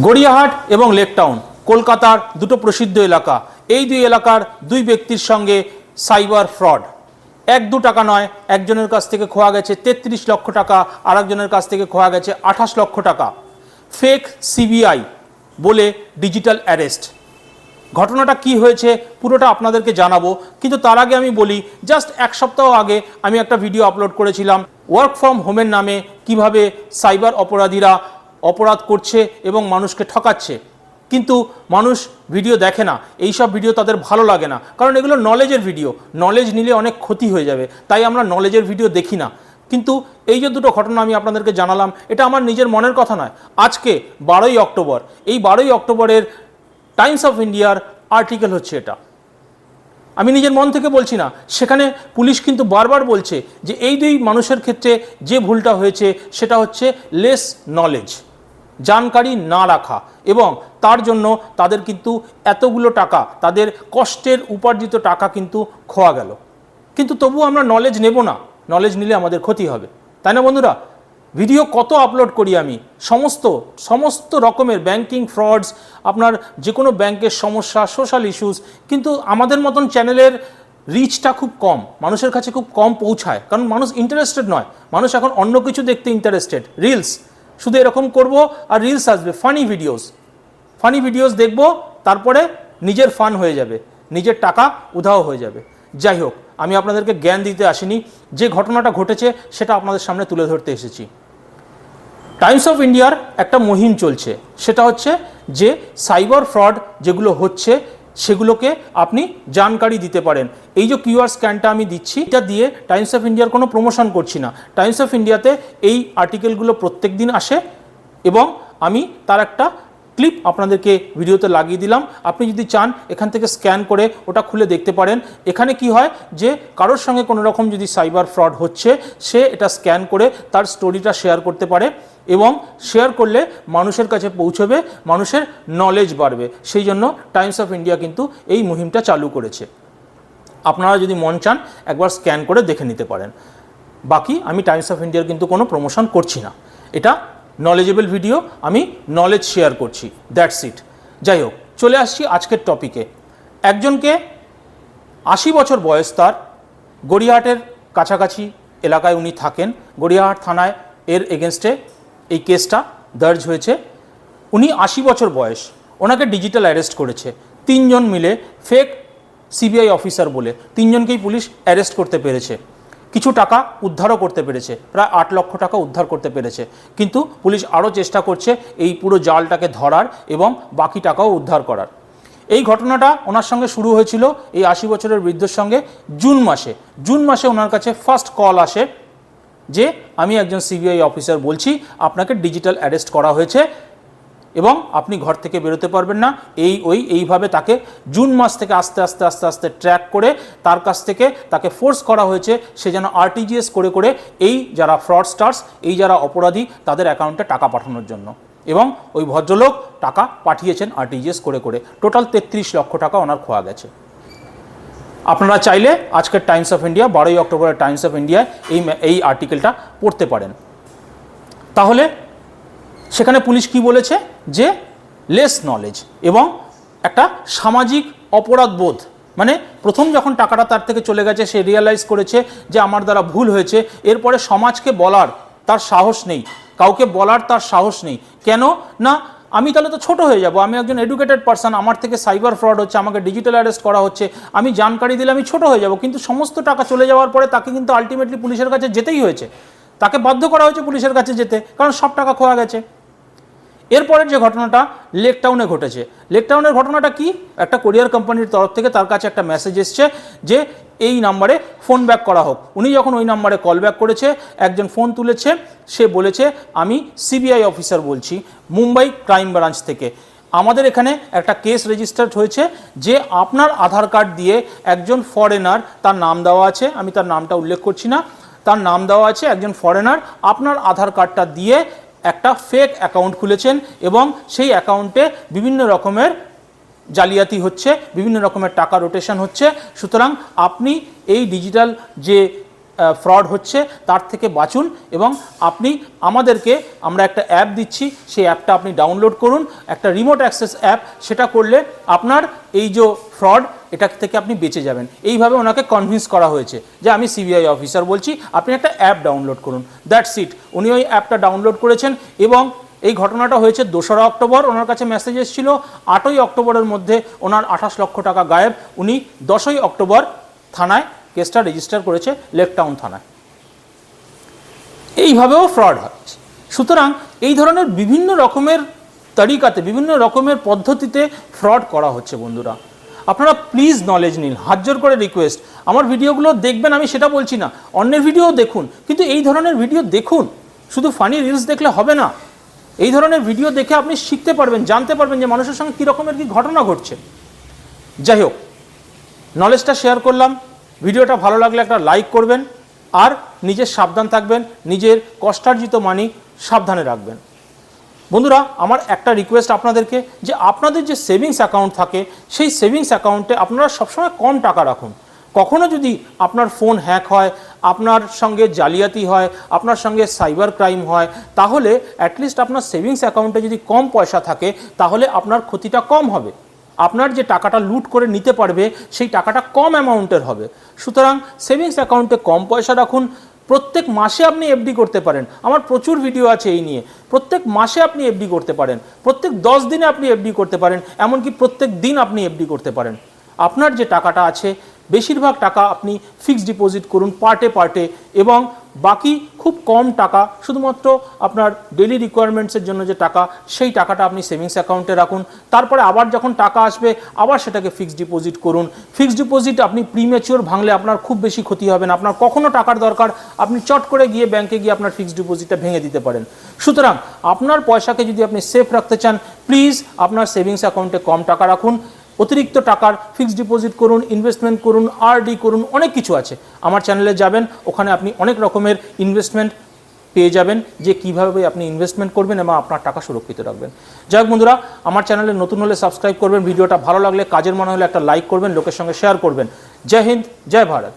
গড়িয়াহাট এবং লেকটাউন, কলকাতার দুটো প্রসিদ্ধ এলাকা। এই দুই এলাকার দুই ব্যক্তির সঙ্গে সাইবার ফ্রড। এক দু টাকা নয়, একজনের কাছ থেকে খোয়া গেছে তেত্রিশ লক্ষ টাকা আর একজনের কাছ থেকে খোয়া গেছে আঠাশ লক্ষ টাকা। ফেক সিবিআই বলে ডিজিটাল অ্যারেস্ট। ঘটনাটা কি হয়েছে পুরোটা আপনাদেরকে জানাব, কিন্তু তার আগে আমি বলি, জাস্ট এক সপ্তাহ আগে আমি একটা ভিডিও আপলোড করেছিলাম, ওয়ার্ক ফ্রম হোমের নামে কীভাবে সাইবার অপরাধীরা অপরাধ করছে এবং মানুষকে ঠকাচ্ছে। কিন্তু মানুষ ভিডিও দেখে না। এই সব ভিডিও তাদের ভালো লাগে না। কারণ এগুলো নলেজের ভিডিও। নলেজ নিলে অনেক ক্ষতি হয়ে যাবে। তাই আমরা নলেজের ভিডিও দেখি না। কিন্তু এই যে দুটো ঘটনা আমি আপনাদেরকে জানালাম, এটা আমার নিজের মনের কথা নয়। আজকে বারোই অক্টোবর। এই বারোই অক্টোবরের টাইমস অফ ইন্ডিয়ার আর্টিকেল হচ্ছে এটা। আমি নিজের মন থেকে বলছি না। সেখানে পুলিশ কিন্তু বারবার বলছে যে, এই দুই মানুষের ক্ষেত্রে যে ভুলটা হয়েছে, সেটা হচ্ছে লেস নলেজ জানকারি না রাখা এবং তার জন্য তাদের কিন্তু এতগুলো টাকা, তাদের কষ্টের উপার্জিত টাকা কিন্তু খোয়া গেল। কিন্তু তবু আমরা নলেজ নেব না। নলেজ নিলে আমাদের ক্ষতি হবে। তাই না বন্ধুরা? ভিডিও কত আপলোড করি আমি? সমস্ত সমস্ত রকমের ব্যাংকিং ফ্রডস আপনার যে কোনো ব্যাংকের সমস্যা সোশ্যাল ইস্যুস কিন্তু আমাদের মতন চ্যানেলের রিচটা খুব কম। মানুষের কাছে খুব কম পৌঁছায়। কারণ মানুষ ইন্টারেস্টেড নয়। মানুষ এখন অন্য কিছু দেখতে ইন্টারেস্টেড রিলস শুধু এরকম করব আর রিলস আসবে ফানি ভিডিওস ফানি ভিডিওস দেখব, তারপরে নিজের ফান হয়ে যাবে, নিজের টাকা উধাও হয়ে যাবে। যাই হোক, আমি আপনাদেরকে জ্ঞান দিতে আসিনি, যে ঘটনাটা ঘটেছে সেটা আপনাদের সামনে তুলে ধরতে এসেছি। টাইমস অফ ইন্ডিয়ার একটা মুহিম চলছে, সেটা হচ্ছে যে সাইবার ফ্রড যেগুলো হচ্ছে সেগুলোকে আপনি জানকারি দিতে পারেন। এই যে কিউআর স্ক্যানটা আমি দিচ্ছি, এটা দিয়ে টাইমস অফ ইন্ডিয়ার কোনো প্রমোশন করছি না। টাইমস অফ ইন্ডিয়াতে এই আর্টিকেলগুলো প্রত্যেক দিন আসে এবং আমি তার একটা ক্লিপ আপনাদেরকে ভিডিওতে লাগিয়ে দিলাম। আপনি যদি চান, এখান থেকে স্ক্যান করে ওটা খুলে দেখতে পারেন। এখানে কি হয় যে, কারোর সঙ্গে কোনো রকম যদি সাইবার ফ্রড হচ্ছে, সে এটা স্ক্যান করে তার স্টোরিটা শেয়ার করতে পারে এবং শেয়ার করলে মানুষের কাছে পৌঁছবে, মানুষের নলেজ বাড়বে। সেই জন্য টাইমস অফ ইন্ডিয়া কিন্তু এই মুহিমটা চালু করেছে। আপনারা যদি মন চান, একবার স্ক্যান করে দেখে নিতে পারেন। বাকি আমি টাইমস অফ ইন্ডিয়ার কিন্তু কোনো প্রমোশন করছি না। এটা নলেজেবল ভিডিও আমি নলেজ শেয়ার করছি দ্যাটস ইট যাই হোক, চলে আসছি আজকের টপিকে একজনকে আশি বছর বয়স তার, গড়িয়াহাটের কাছাকাছি এলাকায় উনি থাকেন। গড়িয়াহাট থানায় এর এগেনস্টে এই কেসটা দর্জ হয়েছে। উনি আশি বছর বয়স, ওনাকে ডিজিটাল অ্যারেস্ট করেছে। তিনজন মিলে ফেক সিবিআই অফিসার বলে, তিনজনকেই পুলিশ অ্যারেস্ট করতে পেরেছে। কিছু টাকা উদ্ধারও করতে পেরেছে, প্রায় আট লক্ষ টাকা উদ্ধার করতে পেরেছে। কিন্তু পুলিশ আরও চেষ্টা করছে এই পুরো জালটাকে ধরার এবং বাকি টাকাও উদ্ধার করার। এই ঘটনাটা ওনার সঙ্গে শুরু হয়েছিল এই আশি বছরের বৃদ্ধর সঙ্গে জুন মাসে। জুন মাসে ওনার কাছে ফার্স্ট কল আসে যে, আমি একজন সিবিআই অফিসার বলছি, আপনাকে ডিজিটাল অ্যারেস্ট করা হয়েছে এবং আপনি ঘর থেকে বেরোতে পারবেন না। এই, ওই, এইভাবে তাকে জুন মাস থেকে আস্তে আস্তে আস্তে আস্তে ট্র্যাক করে তার কাছ থেকে তাকে ফোর্স করা হয়েছে সে যেন আরটিজিএস করে করে এই যারা ফ্রডস্টার্স এই যারা অপরাধী, তাদের অ্যাকাউন্টে টাকা পাঠানোর জন্য। এবং ওই ভদ্রলোক টাকা পাঠিয়েছেন আরটিজিএস করে করে। টোটাল তেত্রিশ লক্ষ টাকা ওনার খোয়া গেছে। আপনারা চাইলে আজকের টাইমস অফ ইন্ডিয়া বারোই অক্টোবরের টাইমস অফ ইন্ডিয়ায় এই এই আর্টিকেলটা পড়তে পারেন। তাহলে সেখানে পুলিশ কি বলেছে? যে লেস নলেজ এবং একটা সামাজিক অপরাধ বোধ মানে প্রথম যখন টাকাটা তার থেকে চলে গেছে, সে রিয়েলাইজ করেছে যে আমার দ্বারা ভুল হয়েছে, এরপরে সমাজকে বলার তার সাহস নেই। কাউকে বলার তার সাহস নেই। কেন? না, আমি তাহলে তো ছোট হয়ে যাব, আমি একজন এডুকেটেড পার্সন আমার থেকে সাইবার ফ্রড হচ্ছে, আমাকে ডিজিটাল অ্যারেস্ট করা হচ্ছে, আমি জানকারি দিলে আমি ছোট হয়ে যাব, কিন্তু সমস্ত টাকা চলে যাওয়ার পরে তাকে কিন্তু আলটিমেটলি পুলিশের কাছে যেতেই হয়েছে। তাকে বাধ্য করা হয়েছে পুলিশের কাছে যেতে, কারণ সব টাকা খোয়া গেছে। এরপরের যে ঘটনাটা লেক টাউনে ঘটেছে। লেক টাউনের ঘটনাটা কি? একটা কোরিয়ার কোম্পানির তরফ থেকে তার কাছে একটা মেসেজ এসছে যে এই নাম্বারে ফোন ব্যাক করা হোক। উনি যখন ওই নাম্বারে কল ব্যাক করেছে, একজন ফোন তুলেছে, সে বলেছে, আমি সিবিআই অফিসার বলছি, মুম্বাই ক্রাইম ব্রাঞ্চ থেকে। আমাদের এখানে একটা কেস রেজিস্টার্ড হয়েছে যে আপনার আধার কার্ড দিয়ে একজন ফরেনার তার নাম দেওয়া আছে, আমি তার নামটা উল্লেখ করছি না, তার নাম দেওয়া আছে একজন ফরেনার আপনার আধার কার্ডটা দিয়ে একটা ফেক অ্যাকাউন্ট খুলেছেন এবং সেই অ্যাকাউন্টে বিভিন্ন রকমের জালিয়াতি হচ্ছে, বিভিন্ন রকমের টাকা রোটেশন হচ্ছে। সুতরাং আপনি এই ডিজিটাল যে ফ্রড হচ্ছে, তার থেকে বাঁচুন এবং আপনি আমাদেরকে আমরা একটা অ্যাপ দিচ্ছি, সেই অ্যাপটা আপনি ডাউনলোড করুন। একটা রিমোট অ্যাক্সেস অ্যাপ সেটা করলে আপনার এই যে ফ্রড এটা থেকে আপনি বেঁচে যাবেন। এইভাবে ওনাকে কনভিন্স করা হয়েছে যে আমি সিবিআই অফিসার বলছি, আপনি একটা অ্যাপ ডাউনলোড করুন। দ্যাটস ইট উনি ওই অ্যাপটা ডাউনলোড করেছেন এবং এই ঘটনাটা হয়েছে দোসরা অক্টোবর, ওনার কাছে মেসেজ এসেছিল। আটই অক্টোবরের মধ্যে ওনার আঠাশ লক্ষ টাকা গায়েব। উনি দশই অক্টোবর থানায় কেসটা রেজিস্টার করেছে লেক টাউন থানায়। এইভাবেও ফ্রড হয়। সুতরাং এই ধরনের বিভিন্ন রকমের তরিকাতে, বিভিন্ন রকমের পদ্ধতিতে ফ্রড করা হচ্ছে বন্ধুরা। আপনারা প্লিজ নলেজ নিন, হাত জোর করে রিকোয়েস্ট আমার ভিডিওগুলো দেখবেন, আমি সেটা বলছি না। অন্যের ভিডিও দেখুন, কিন্তু এই ধরনের ভিডিও দেখুন। শুধু ফানি রিলস দেখলে হবে না। এই ধরনের ভিডিও দেখে আপনি শিখতে পারবেন, জানতে পারবেন যে মানুষের সঙ্গে কী রকমের কী ঘটনা ঘটছে। যাই হোক নলেজটা শেয়ার করলাম। ভিডিওটা ভালো লাগলে একটা লাইক করবেন আর নিজের সাবধান থাকবেন, নিজের কষ্টার্জিত মানি সাবধানে রাখবেন। বন্ধুরা, আমার একটা রিকোয়েস্ট আপনাদেরকে যে আপনাদের যে সেভিংস অ্যাকাউন্ট থাকে, সেই সেভিংস অ্যাকাউন্টে আপনারা সবসময় কম টাকা রাখুন। কখনো যদি আপনার ফোন হ্যাক হয়, আপনার সঙ্গে জালিয়াতি হয়, আপনার সঙ্গে সাইবার ক্রাইম হয়, তাহলে অ্যাটলিস্ট আপনার সেভিংস অ্যাকাউন্টে যদি কম পয়সা থাকে, তাহলে আপনার ক্ষতিটা কম হবে। আপনার যে টাকাটা লুট করে নিতে পারবে, সেই টাকাটা কম অ্যামাউন্টের হবে। সুতরাং সেভিংস অ্যাকাউন্টে কম পয়সা রাখুন। প্রত্যেক মাসে আপনি এফডি করতে পারেন। আমার প্রচুর ভিডিও আছে এই নিয়ে। প্রত্যেক মাসে আপনি এফডি করতে পারেন। প্রত্যেক দশ দিনে আপনি এফডি করতে পারেন। এমনকি প্রত্যেক দিন আপনি এফডি করতে পারেন। আপনার যে টাকাটা আছে বেশিরভাগ টাকা আপনি ফিক্সড ডিপোজিট করুন পার্টে পার্টে এবং বাকি খুব কম টাকা, শুধুমাত্র আপনার ডেলি রিকোয়ারমেন্টসের জন্য যে টাকা, সেই টাকাটা আপনি সেভিংস অ্যাকাউন্টে রাখুন। তারপরে আবার যখন টাকা আসবে, আবার সেটাকে ফিক্সড ডিপোজিট করুন। ফিক্সড ডিপোজিট আপনি প্রিমেচিওর ভাঙলে আপনার খুব বেশি ক্ষতি হবে না। আপনার কখনো টাকার দরকার, আপনি চট করে গিয়ে ব্যাংকে গিয়ে আপনার ফিক্সড ডিপোজিটটা ভেঙে দিতে পারেন। সুতরাং আপনার পয়সাকে যদি আপনি সেফ রাখতে চান প্লিজ আপনার সেভিংস অ্যাকাউন্টে কম টাকা রাখুন। অতিরিক্ত টাকার ফিক্সড ডিপোজিট করুন ইনভেস্টমেন্ট করুন আরডি করুন, অনেক কিছু আছে। আমার চ্যানেলে যাবেন, ওখানে আপনি অনেক রকমের ইনভেস্টমেন্ট পেয়ে যাবেন, যে কীভাবে আপনি ইনভেস্টমেন্ট করবেন এবং আপনার টাকা সুরক্ষিত রাখবেন। যাই বন্ধুরা, আমার চ্যানেলে নতুন হলে সাবস্ক্রাইব করবেন, ভিডিওটা ভালো লাগলে, কাজের মনে হলে একটা লাইক করবেন, লোকের সঙ্গে শেয়ার করবেন। জয় হিন্দ, জয় ভারত।